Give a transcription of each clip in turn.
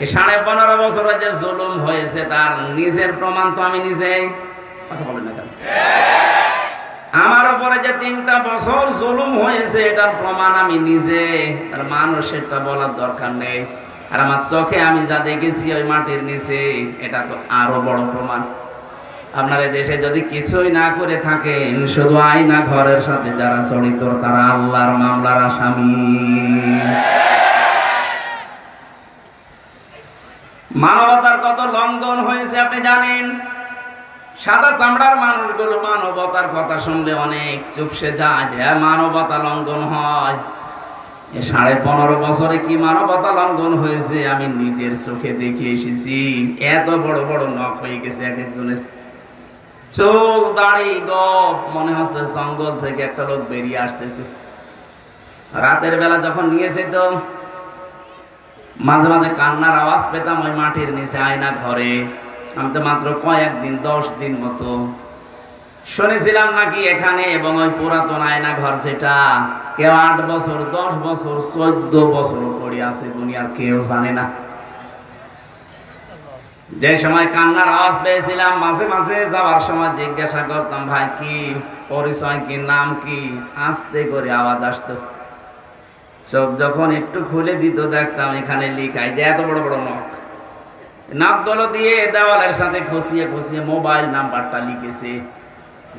এই সাড়ে পনেরো বছরে যে জুলুম হয়েছে, তার নিজের প্রমাণ তো আমি নিজেই। কথা বলেন না কেন? আমার উপরে যে তিনটা বছর জুলুম হয়েছে, এটার প্রমাণ আমি নিজে, আর মানুষেরটা বলার দরকার নেই। আর আমার চোখে আমি যা দেখেছি ওই মাটির নিচে, এটা তো আরও বড় প্রমাণ। আপনার দেশে যদি কিছুই না করে থাকেন, শুধু আয়না ঘরের সাথে যারা জড়িত, তারা আল্লাহর মামলার আসামি। মানবতার কত লঙ্ঘন হয়েছে আপনি জানেন? সাদা চামড়ার মানুষগুলো মানবতার কথা শুনলে অনেক চুপসে যায় যে হ্যাঁ, মানবতা লঙ্ঘন হয়। এ সাড়ে পনেরো বছরে কি মানবতা লঙ্ঘন হয়েছে আমি নিজের চোখে দেখে এসেছি। এত বড় বড় নখ হয়ে গেছে এক একজনের। চোখ দাড়ি গপ মনে হচ্ছে জঙ্গল থেকে একটা লোক বেরিয়ে আসতেছে। রাতের বেলা যখন নিয়েছে তো মাঝে মাঝে কান্নার আওয়াজ পেতাম ওই মাটির নিচে আয়না ঘরে। আমি তো মাত্র কয়েকদিন, দশ দিন মতো শুনেছিলাম নাকি এখানে এবং ওই পুরাতন আয়না ঘর যেটা কেউ আট বছর, দশ বছর, চোদ্দ বছর পড়ে আছে, দুনিয়ার কেউ জানে না। যে সময় কান্নার আওয়াজ পেয়েছিলাম, মাঝে মাঝে যাওয়ার সময় জিজ্ঞাসা করতাম, ভাই, কি পরিচয়, কি নাম, কি? আস্তে করে আওয়াজ আসতো। চোখ যখন একটু খুলে দিত, দেখতাম এখানে লিখাই যে এত বড় বড় নখ। নখগুলো দিয়ে দেওয়ালের সাথে খসিয়ে খুশিয়ে মোবাইল নাম্বারটা লিখেছে।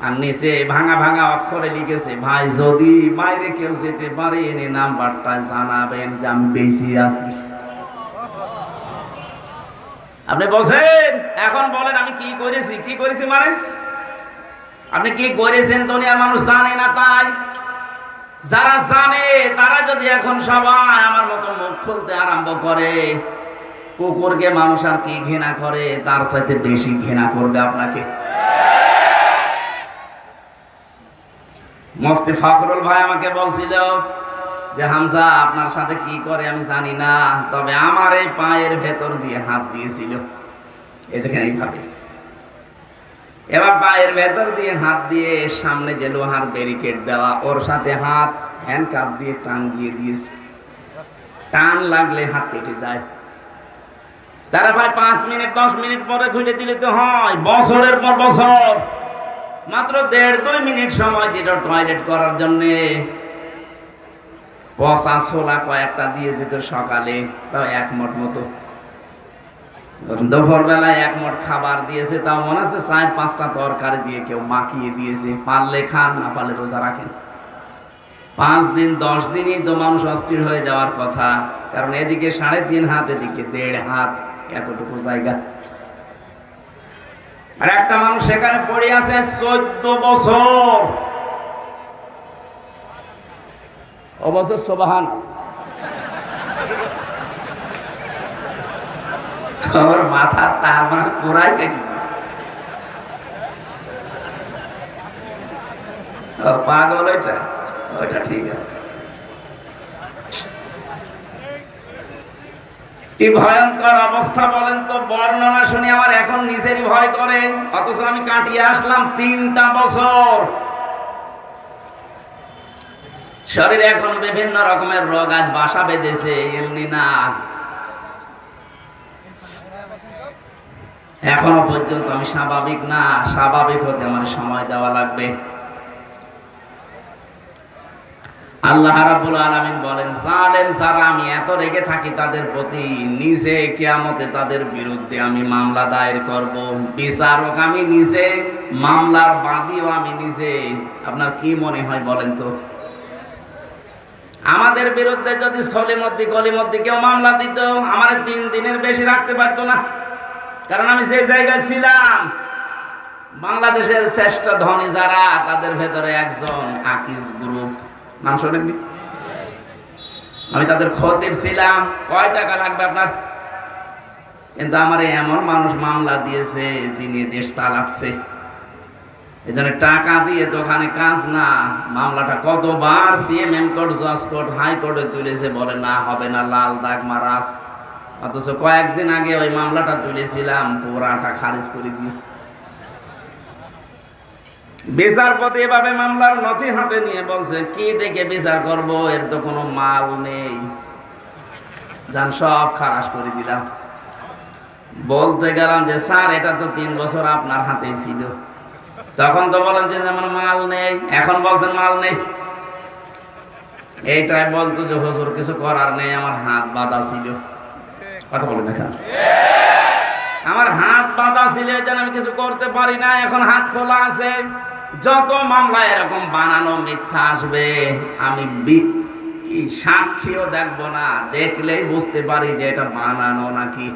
আর নিচে ভাঙা ভাঙা অক্ষরে লিখেছে, ভাই, যদি বাইরে কেউ যেতে পারে, এনে নাম্বারটা জানাবেন যে আমি বেশি আছি। আপনি বলছেন, এখন বলেন আমি কি করেছি? কি করেছি মানে? আপনি কি করেছেন দুনিয়ার মানুষ জানে না তাই? যারা জানে, তারা যদি এখন সবাই আমার মতো মুখ খুলতে আরম্ভ করে, কুকুরকে মানুষ আর কি ঘৃণা করে, তার চাইতে বেশি ঘৃণা করবে আপনাকে? মুফতি ফখরুল ভাই আমাকে বলছিল যে, হামজা, আপনার সাথে কি করে আমি জানি না, তবে আমার এই পায়ের ভেতর দিয়ে হাত দিয়েছিল। এই দেখেন এইভাবে। এবার পায়ের ভেতর দিয়ে হাত দিয়ে সামনে যে লোহার ব্যারিকেড দেওয়া, ওর সাথে হাত হ্যান্ডকাপ দিয়ে টাঙ্গিয়ে দিয়েছে। টান লাগলে হাত কেটে যায়। তারা ভাই পাঁচ মিনিট, দশ মিনিট পরে ঘুরে দিলে তো হয়, বছরের পর বছর। মাত্র দেড় দুই মিনিট সময় দিল টয়লেট করার জন্যে। পচা ছোলা কয়েকটা দিয়ে যেত সকালে, তাও এক মোট মতো। দুপুর বেলায় এক মোট খাবার দিয়েছে, তাও মনে আছে চার পাঁচটা তরকারি দিয়ে কেউ মাখিয়ে দিয়েছে, পারলে খান, না পারলে রোজা রাখেন। পাঁচ দিন, দশ দিনই তো মানুষ অস্থির হয়ে যাওয়ার কথা, কারণ এদিকে সাড়ে তিন হাত, এদিকে দেড় হাত, এতটুকু জায়গা। আর একটা মানুষ সেখানে পড়ে আছে চোদ্দ বছর। অবশ্য সোবাহান ওর মাথা তার মানে পুরাই কেটে পাগল ওইটা ওইটা ঠিক আছে। কি ভয়ঙ্কর অবস্থা বলেন তো, বর্ণনা শুনে আমার এখন নিজেরই ভয় করে। অথচ আমি কাটিয়ে আসলাম তিনটা বছর। শরীরে এখন বিভিন্ন রকমের রোগ আজ বাসা বেঁধেছে, এমনি না। এখনও পর্যন্ত আমি স্বাভাবিক না, স্বাভাবিক হতে আমার সময় দেওয়া লাগবে। আল্লাহ রাব্বুল আলামিন বলেন, জালেম যারা আমি এত রেগে থাকি তাদের প্রতি নিজে কিয়ামতে তাদের বিরুদ্ধে আমি মামলা দায়ের করব। বিচারক আমি নিজে, মামলার বাদীও আমি নিজে। আপনার কি মনে হয় বলেন তো? আমাদের বিরুদ্ধে যদি সলিমদ্দি গলিমদ্দি কেউ মামলা দিত, আমার তিন দিনের বেশি রাখতে পারতো না। কারণ আমি যে জায়গায় ছিলাম, বাংলাদেশের শ্রেষ্ঠ ধনী যারা, তাদের ভেতরে একজন আকিজ গ্রুপ। নাম শোনেননি? আমি তাদের খতিব ছিলাম। কয় টাকা লাগবে আপনার? কিন্তু আমার এমন মানুষ মামলা দিয়েছে, যিনি দেশ চালাচ্ছে। এই জন্য টাকা দিয়ে ওখানে কাজ না। মামলাটা কতবার সিএমএম কোর্ট, জজ কোর্ট, হাইকোর্টে তুলেছে, বলে না, হবে না, লাল দাগ, মারাজ। অথচ কয়েকদিন আগে ওই মামলাটা তুলেছিলাম, পুরাটা খারিজ করে দিয়েছে। বিচারপতি এভাবে মামলার নথি হাতে নিয়ে বলছে, কি দেখে বিচার করব? এর তো কোনো মাল নেই। যান, সব খারাস করে দিলাম। বলতে গেলাম যে, স্যার, এটা তো তিন বছর আপনার হাতেই ছিল। তখন তো বলেন যে, যেমন মাল নেই, এখন বলছেন মাল নেই। এইটাই বলতো যে, হুজুর, কিছু করার নেই, আমার হাত বাঁধা ছিল। কথা বলেন এখানে। আমার হাত বাঁধা ছিল জন্য আমি কিছু করতে পারি না এখন হাত খোলা আছে। যত মামলা এরকম বানানো মিথ্যা আসবে, আমি সাক্ষীও দেখব না। দেখলেই বুঝতে পারি যে এটা বানানো নাকি।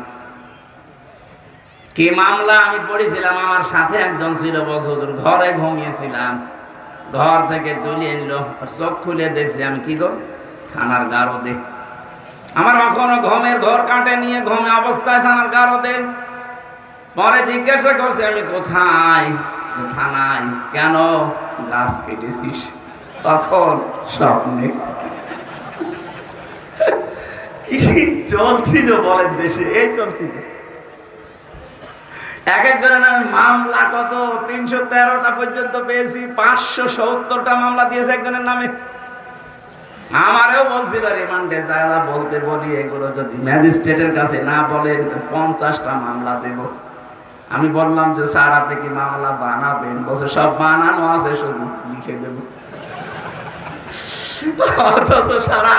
কি মামলা আমি পড়েছিলাম, আমার সাথে একজন ছিল বছর ঘরে ঘুমিয়েছিলাম। ঘর থেকে তুলে এনলো চোখ খুলে দেখছি, আমি কি গো? থানার গারদে আমার কখনো ঘমের ঘর কাটে নিয়ে ঘমে অবস্থায় থানার গারদে পরে জিজ্ঞাসা করছে, আমি কোথায়? থানায়। কেন? গাছ কেটেছিস। তখন স্বপ্নে। চলছিল বলেন দেশে, এই চলছিল। এক একজনের নামে মামলা কত? তিনশো তেরোটা পর্যন্ত পেয়েছি, পাঁচশো সত্তরটা মামলা দিয়েছে একজনের নামে। আমারও বলছিল রিমান্ডে যারা বলতে বলি, এগুলো যদি ম্যাজিস্ট্রেটের কাছে না বলেন পঞ্চাশটা মামলা দেব। আমি বললাম যে, স্যার, আপনি কি মামলা বানাবেন? বলছে, সব বানানো আছে, শুধু লিখে দেব। অথচ সারা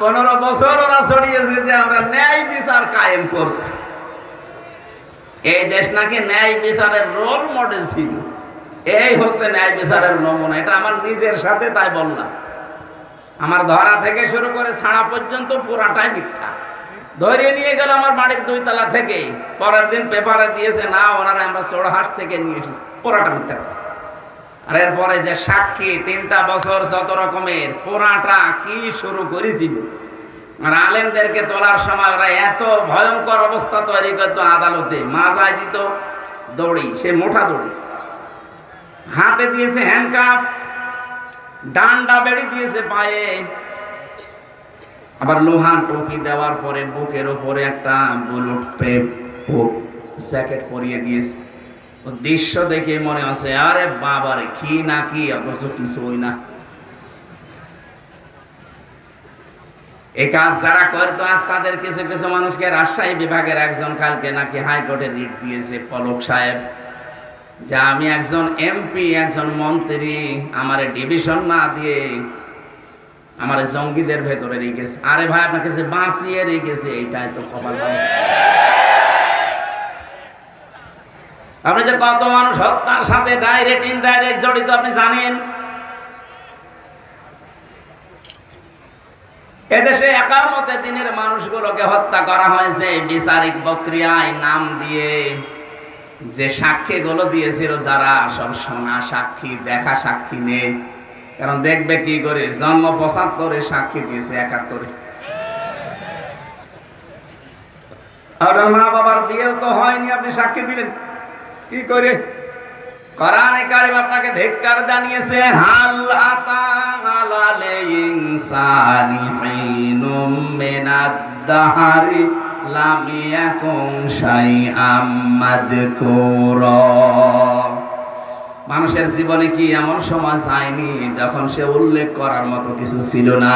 পনেরো বছর ওরা ছড়িয়েছে যে, আমরা ন্যায় বিচার কায়েম করছি। এই দেশ নাকি ন্যায় বিচারের রোল মডেল ছিল। এই হচ্ছে ন্যায় বিচারের নমুনা। এটা আমার নিজের সাথে তাই বললাম। আমার ধরা থেকে শুরু করে ছাড়া পর্যন্ত পুরাটাই মিথ্যা। ধরে নিয়ে গেল আমার বাড়ির দুই তলা থেকে। পরের দিন পেপারে দিয়েছে, না, ওনারা আমরা চোড়হাস থেকে নিয়ে এসেছি। পুরাটা মিথ্যা। আর এরপরে যে সাক্ষী, তিনটা বছর যত রকমের, পুরাটা কি শুরু করেছিল? আর আলেমদেরকে তোলার সময় ওরা এত ভয়ঙ্কর অবস্থা তৈরি করতো আদালতে। মাজায় দিত দড়ি, সে মোটা দড়ি। হাতে দিয়েছে হ্যান্ডকাফ ডান্ডা বেড়ি দিয়েছে পায়ে। আবার লোহার টুপি দেওয়ার পরে বুকের ওপরে একটা বুলুট পেপ জ্যাকেট পরিয়ে দিয়েছে। ও দৃশ্য দেখে মনে আছে, আরে বাবারে, কি না কি, অথচ কিছুই না। এই কাজ যারা করতো আজ তাদের কিছু কিছু মানুষকে রাজশাহী বিভাগের একজন কালকে নাকি হাইকোর্টে রিট দিয়েছে পলক সাহেব। যা আমি একজন এমপি একজন মন্ত্রী, আমার ডিভিশন না দিয়ে আমার জঙ্গিদের ভেতরে রেখেছে। আরে ভাই, আপনাকে যে বাঁচিয়ে রেখেছে, এইটাই তো কপাল আপনি যে কত মানুষ হত্যার সাথে ডাইরেক্ট ইনডাইরেক্ট জড়িত, আপনি জানেন? এদেশে একামতে দিনের মানুষগুলোকে হত্যা করা হয়েছে। বিচারিক প্রক্রিয়ায় নাম দিয়ে যে সাক্ষীগুলো দিয়েছিল যারা, সব শোনা সাক্ষী, দেখা সাক্ষী নেই। কারণ দেখবে কি করে? জন্ম পঁচাত্তরে সাক্ষী দিয়েছে একাত্তরে। আপনার মা বাবার বিয়েও তো হয়নি, আপনি সাক্ষী দিলেন। কি করে? কোরআনে কারিম আপনাকে ধিক্কার জানিয়েছে, হাল আতা ইনসানি হিনুম মিনাদ মানুষের জীবনে কি এমন সময় যায়নি যখন সে উল্লেখ করার মতো কিছু ছিল না?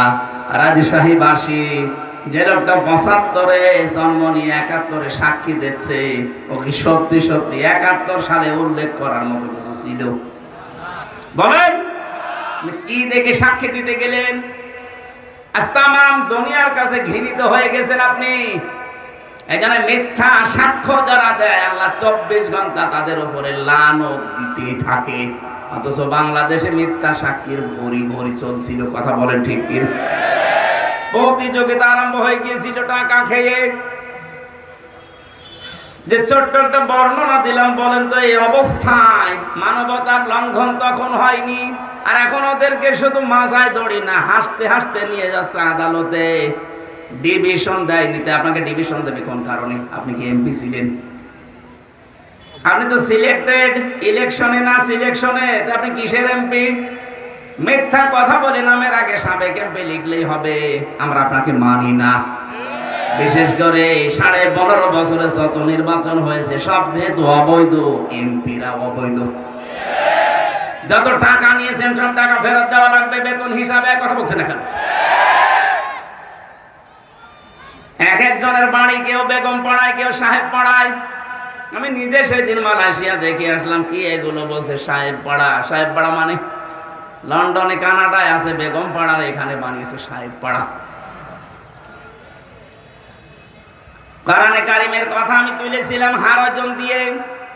রাজশাহীবাসী যে লোকটা পঁচাত্তরে জন্ম নিয়ে একাত্তরে সাক্ষী দিচ্ছে, ও কি সত্যি সত্যি একাত্তর সালে উল্লেখ করার মতো কিছু ছিল? বলেন কি দেখে সাক্ষী দিতে গেলেন? আজ তামাম দুনিয়ার কাছে ঘৃণিত হয়ে গেছেন আপনি। এখানে মিথ্যা সাক্ষ্য যারা দেয়, আল্লাহ চব্বিশ ঘণ্টা তাদের উপরে লানত থাকে। অথচ বাংলাদেশে মিথ্যা সাক্ষীর ভরি ভরি চলছিল, কথা বলেন ঠিক কি? প্রতিযোগিতা আরম্ভ হয়ে গিয়েছিল টাকা খেয়ে। যে ছোট্ট একটা বর্ণনা দিলাম, বলেন তো, এই অবস্থায় মানবতার লঙ্ঘন তখন হয়নি। আর এখন ওদেরকে শুধু মাজায় দড়ি না, হাসতে হাসতে নিয়ে যাচ্ছে আদালতে। ডিভিশন দেয় নিতে, আপনাকে ডিভিশন দেবে কোন কারণে? আপনি কি এমপি ছিলেন? আপনি তো সিলেক্টেড ইলেকশনে না সিলেকশনে আপনি কিসের এমপি মিথ্যা কথা বলে নামের আগে সাবেক এমপি লিখলেই হবে, আমরা আপনাকে মানি না। বিশেষ করে সাড়ে পনেরো বছরে যত নির্বাচন হয়েছে, সব যেহেতু অবৈধ এমপিরা অবৈধ। যত টাকা নিয়েছেন, সব টাকা ফেরত দেওয়া লাগবে, বেতন হিসাবে, কথা বলছেন এখন এক একজনের বাড়ি কেউ বেগম পড়ায়, কেউ সাহেব পড়ায়। আমি নিজে সেদিন মালয়েশিয়া দেখে আসলাম, কি এগুলো বলছে সাহেব পাড়া? সাহেব পাড়া মানে? লন্ডনে, কানাডায় আছে, বেগম পাড়ার এখানে বানিয়েছে সাহেব পাড়া। কারণে কারিমের কথা আমি তুলেছিলাম হারজন দিয়ে।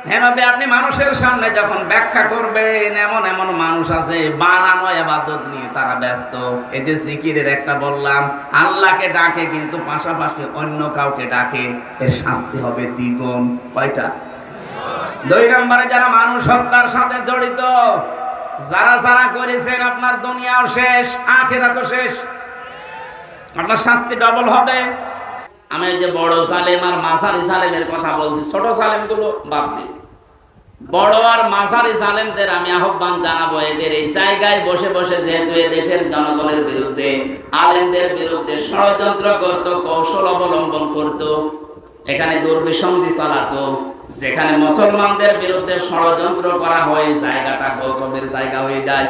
হেনবে আপনি মানুষের সামনে যখন ব্যাখ্যা করবেন, এমন এমন মানুষ আছে, বানানো এবাদত নিয়ে তারা ব্যস্ত। এই যে জিকিরের একটা বললাম, আল্লাহকে ডাকে কিন্তু পাশাপাশি অন্য কাউকে ডাকে, এর শাস্তি হবে দ্বিগুণ। কয়টা? দুই নম্বরে যারা মানুষ হত্যার সাথে জড়িত, যারা যারা করেছেন, আপনার দুনিয়াও শেষ আখেরা তো শেষ। আপনার শাস্তি ডবল হবে। আমি যে বড় সালেম আর মাসারি সালেমের কথা বলছি ছোট সালেমগুলো বাদ দিই বড় আর মাসারি সালেমদের আমি আহ্বান জানাব এদের এই জায়গায় বসে বসে যেহেতু দেশের জনগণের বিরুদ্ধে আলেমদের বিরুদ্ধে ষড়যন্ত্র করত কৌশল অবলম্বন করত এখানে দুর্বিসন্ধি চালাতো যেখানে মুসলমানদের বিরুদ্ধে ষড়যন্ত্র করা হয় জায়গাটা গজবের জায়গা হয়ে যায়।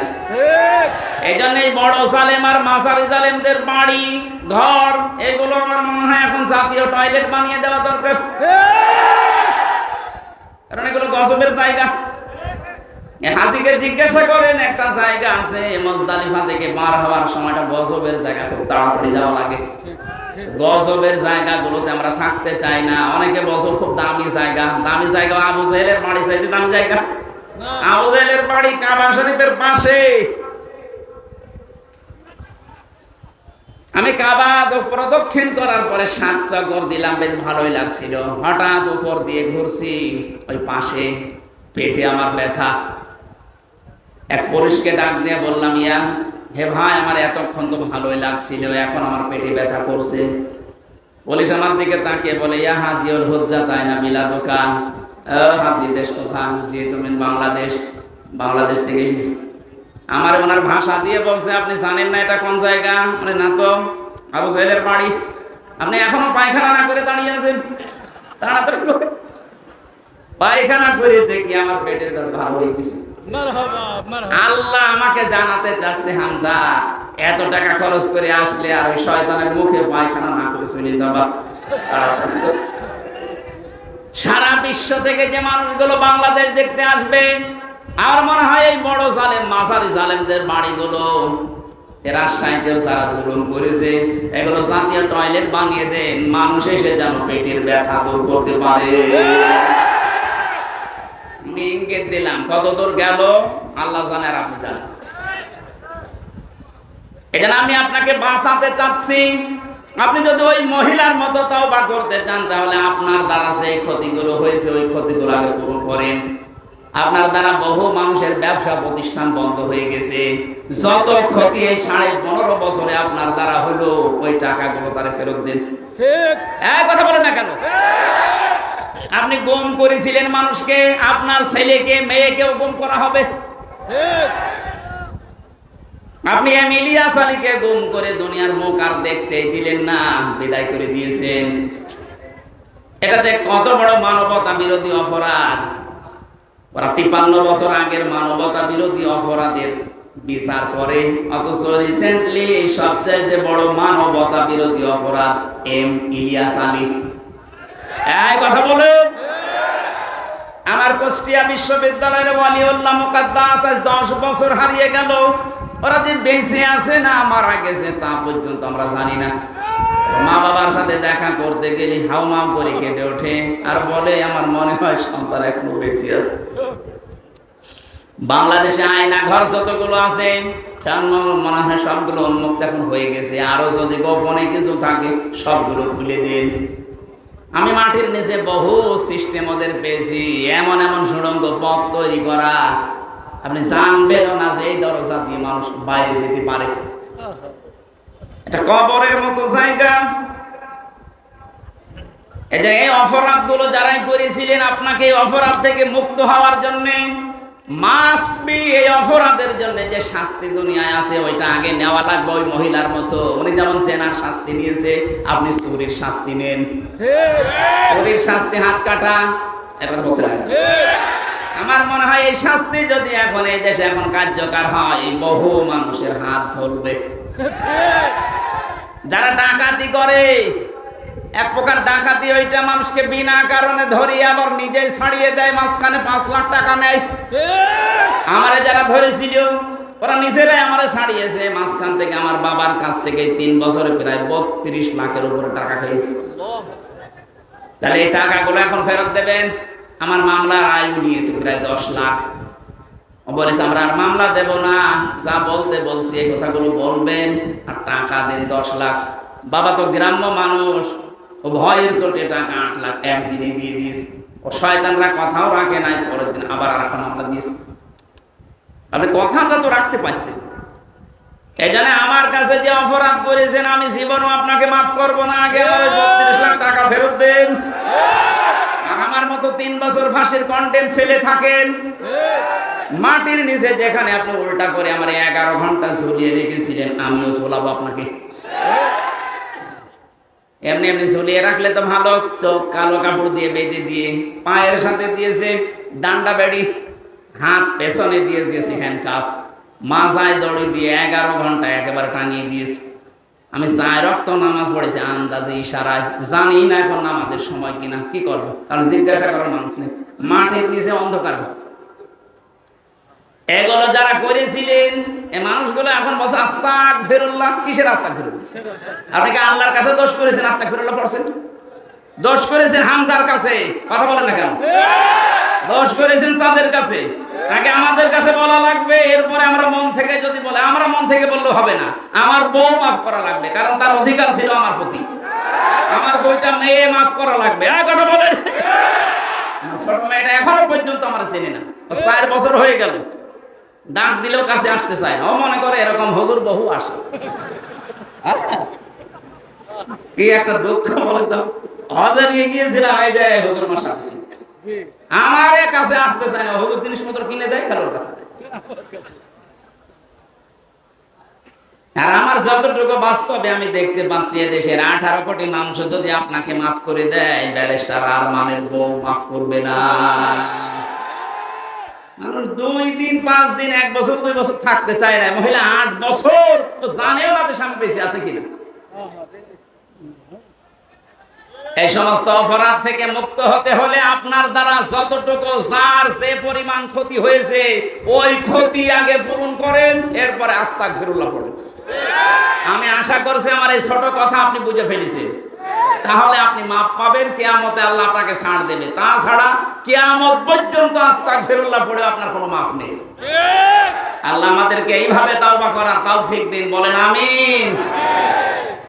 এই জন্যই বড় সালেম আর মাসারি সালেমদের বাড়ি ঘর এগুলো আমার জাতীয় টয়লেট বানিয়ে দেওয়া দরকার। কারণ এগুলো গজবের জায়গা। হাজিকে জিজ্ঞাসা করেন একটা জায়গা আছে মজদালিফা থেকে পার হওয়ার সময়টা গজবের জায়গা খুব তাড়াতাড়ি যাওয়া লাগে। গজবের জায়গাগুলোতে আমরা থাকতে চাই না। অনেকে বছর খুব দামি জায়গা। দামি জায়গা আবু জাহেলের বাড়ি চাইতে দামি জায়গা? আবু জাহেলের বাড়ি কাবা শরীফের পাশে। আমি কাবা প্রদক্ষিণ করার পরে সাত চক্কর দিলাম, বেশ ভালোই লাগছিল। হঠাৎ উপর দিয়ে ঘুরছি, ওই পাশে পেটে আমার ব্যথা। এক পুরুষকে ডাক দিয়ে বললাম, ইয়া, হে ভাই, আমার এতক্ষণ তো ভালোই লাগছিল, এখন আমার পেটে ব্যথা করছে। পুলিশ আমার দিকে তাকিয়ে বলে, ইয়া হাজি হাজিউল হজ্জা, তাই না দোকান হাজি দেশ কোথা জি তুমি বাংলাদেশ বাংলাদেশ থেকে এসেছি। আমার ওনার ভাষা দিয়ে বলছে আপনি জানেন না এটা কোন জায়গা? মানে না তো আবু সাহেলের বাড়ি। আপনি এখনও পায়খানা না করে দাঁড়িয়ে আছেন? তাড়াতাড়ি করে পায়খানা করে দেখি আমার পেটের ব্যথা ভালো হয়ে গেছে। আল্লাহ আমাকে জানাতে যাচ্ছে হামজা এত টাকা খরচ করে আসলে আর ওই শয়তানের মুখে পায়খানা না করে চলে যাবা। সারা বিশ্ব থেকে যে মানুষগুলো বাংলাদেশ দেখতে আসবে আমার মনে হয় এই বড় জালেম মাসারি জালেমদের বাড়িগুলো রাজশাহীতেও যারা জুলুম করেছে, এগুলো জাতীয় টয়লেট বানিয়ে দেন, মানুষ এসে যেন পেটের ব্যথা দূর করতে পারে। ইঙ্গিত দিলাম, কত দূর গেল? আল্লাহ জানে আর আপনি জানেন। এজন্য আমি আপনাকে বাঁচাতে চাচ্ছি। আপনি যদি ওই মহিলার মতো তাও বা করতে চান, তাহলে আপনার দ্বারা যে ক্ষতিগুলো হয়েছে, ওই ক্ষতিগুলো আগে পূরণ করেন। আপনার দ্বারা বহু মানুষের ব্যবসা প্রতিষ্ঠান বন্ধ হয়ে গেছে। যত ক্ষতি এই সাড়ে পনেরো বছরে আপনার দ্বারা হলো ওই টাকাগুলো তারা ফেরত দিন। এক কথা বলেন না কেন? আপনি গুম করেছিলেন মানুষকে আপনার ছেলেকে মেয়েকেও গুম করা হবে। আপনি এম ইলিয়াস আলীকে গুম করে দুনিয়ার মুখ আর দেখতে দিলেন না বিদায় করে দিয়েছেন। এটা যে কত বড় মানবতা বিরোধী অপরাধ। ওরা তিপ্পান্ন বছর আগের মানবতা বিরোধী অপরাধের বিচার করে, অথচ রিসেন্টলি এই সবচাইতে বড় মানবতা বিরোধী অপরাধ এম ইলিয়াস আলী। এই কথা বলুন। আমার কুষ্টিয়া বিশ্ববিদ্যালয়ের ওয়ালিউল্লাহ মুকাদ্দাস আজ দশ বছর হারিয়ে গেল। ওরা যে বেঁচে আছে না মারা গেছে তা পর্যন্ত আমরা জানি না। মা বাবার সাথে দেখা করতে গেলে হাউমাউ করে কেঁদে ওঠে আর বলে, আমার মনে হয় সন্তান এখনও বেঁচে আছে। বাংলাদেশে আয়না ঘর যতগুলো আছে মনে হয় সবগুলো উন্মুক্ত এখন হয়ে গেছে। আরও যদি গোপনে কিছু থাকে, সবগুলো খুলে দিন। আমি মাটির নিচে বহু সিস্টেম ওদের পেয়েছি। এমন এমন সুড়ঙ্গ পথ তৈরি করা। আপনি জানবেন না যে এই দরজা দিয়ে মানুষ বাইরে যেতে পারে। এটা কবরের মতো জায়গা। এটা এই অপরাধগুলো যারাই করেছিলেন, আপনাকে এই অপরাধ থেকে মুক্ত হওয়ার জন্য মাস্ট বি এই অপরাধের জন্য যে শাস্তি দুনিয়ায় আছে, ওইটা আগে নেওয়া লাগবে ওই মহিলার মতো। উনি যেমন শাস্তি নিয়েছে, আপনি চুরির শাস্তি নেন। চুরির শাস্তি হাত কাটা, এবার বসে আমার মনে হয় এই শাস্তি যদি এখন এই দেশে এখন কার্যকর হয় বহু মানুষের হাত ঝরবে যারা ডাকাতি করে, এক প্রকার ডাকাতি ওইটা মানুষকে বিনা কারণে ধরিয়ে আবার নিজেই ছাড়িয়ে দেয়, মাঝখানে পাঁচ লাখ টাকা নেয়। আমারে যারা ধরেছিল, ওরা নিজেরাই আমারে ছাড়িয়েছে। মাঝখান থেকে আমার বাবার কাছ থেকে তিন বছরে প্রায় বত্রিশ লাখের উপরে টাকা খেয়েছে। তাহলে এই টাকাগুলো এখন ফেরত দেবেন? আমার মামলার আয় উঠিয়েছে প্রায় দশ লাখ। বলেছে আমরা আর মামলা দেব না, যা বলতে বলছি, এই কথাগুলো বলবেন, আর টাকা দেন দশ লাখ। বাবা তো গ্রাম্য মানুষ, ও ভয়ের চোটে টাকা আট লাখ একদিনে দিয়ে দিয়েছে। ও শয়তানরা কথাও রাখে নাই, পরের দিন আবার আর একটা মামলা দিয়েছে। আপনি কথাটা তো রাখতে পারতেন। এই আমার কাছে যে অপরাধ করেছেন, আমি জীবনও আপনাকে মাফ করব না, আগে বত্রিশ লাখ টাকা ফেরত দেন। আর আমার মতো তিন বছর ফাঁসির কন্টেন্ট ছেলে থাকেন। মাটির নিচে যেখানে আপনি উল্টা করে আমার এগারো ঘণ্টা ঝুলিয়ে রেখেছিলেন, আমিও ঝোলাবো আপনাকে। এমনি এমনি ঝুলিয়ে রাখলে তো ভালো, চোখ কালো কাপড় দিয়ে বেঁধে দিয়ে পায়ের সাথে দিয়েছে, ডান্ডা বেড়ি, হাত পেছনে দিয়ে দিয়েছে হ্যান্ডকাফ মাজায় দড়ি দিয়ে এগারো ঘণ্টা একেবারে টাঙিয়ে দিয়েছে। আমি চায় রক্ত নামাজ পড়েছি, আন্দাজে ইশারায়, জানি না এখন নামাজের সময় কিনা, কি করব? কারণ জিজ্ঞাসা করার মানুষ নেই। মাঠের নিচে অন্ধকার। এগুলো যারা করেছিলেন এই মানুষগুলো এখন বসে আস্তাক ফেরুল্লাহ কিসের আস্তাক ফেরুল্লাহ আপনি কি আল্লাহর কাছে দোষ করেছেন আস্তাক ফেরুল্লাহ পড়ছেন? দোষ করেছেন হামজার কাছে, কথা বলেন না কেন? দোষ করেছেন সাদের কাছে। আগে আমাদের কাছে বলা লাগবে, এরপরে আমরা মন থেকে যদি বলে, আমরা মন থেকে বললে হবে না। আমার বউ মাফ করা লাগবে, কারণ তার অধিকার ছিল আমার প্রতি। আমার বইটা মেয়ে মাফ করা লাগবে। কথা বলেন। ছোট মেয়েটা এখনও পর্যন্ত আমার চেনে না। চার বছর হয়ে গেল। ডাক দিলেও কাছে আসতে চায় না। ও মনে করে এরকম হজুর বহু আসে। কি একটা দুঃখ বলে তো? হজে নিয়ে গিয়েছিলাম এই যে হুজুর মশা আছি। আমার কাছে আসতে চায় না হুজুর জিনিসপত্র কিনে দেয় খেলোর কাছে আর আমার যতটুকু বাস্তবে আমি দেখতে পাচ্ছি দেশের আঠারো কোটি মানুষ যদি আপনাকে মাফ করে দেয় ব্যারিস্টার আর মানের বউ মাফ করবে না। মানুষ দুই দিন, পাঁচ দিন, এক বছর, দুই বছর থাকতে চায় না। মহিলা আট বছর জানেও না যে স্বামী বেশি আছে কিনা। এই সমস্ত অপরাধ থেকে মুক্ত হতে হলে আপনার দ্বারা যতটুকু যার যে পরিমাণ ক্ষতি হয়েছে, ওই ক্ষতি আগে পূরণ করেন, এরপরে আস্তাক ফিরুল্লাহ পড়েন। আমি আশা করছি আমার এই ছোট কথা আপনি বুঝে ফেলেছেন। তাহলে আপনি মাপ পাবেন কেয়ামতে আল্লাহ আপনাকে ছাড় দেবে। তাছাড়া কেয়ামত পর্যন্ত আস্তাক ফেরুল্লাহ পড়ে আপনার কোনো মাপ নেই। আল্লাহ আমাদেরকে এইভাবে তাওবা করার তৌফিক দিন বলেন আমিন।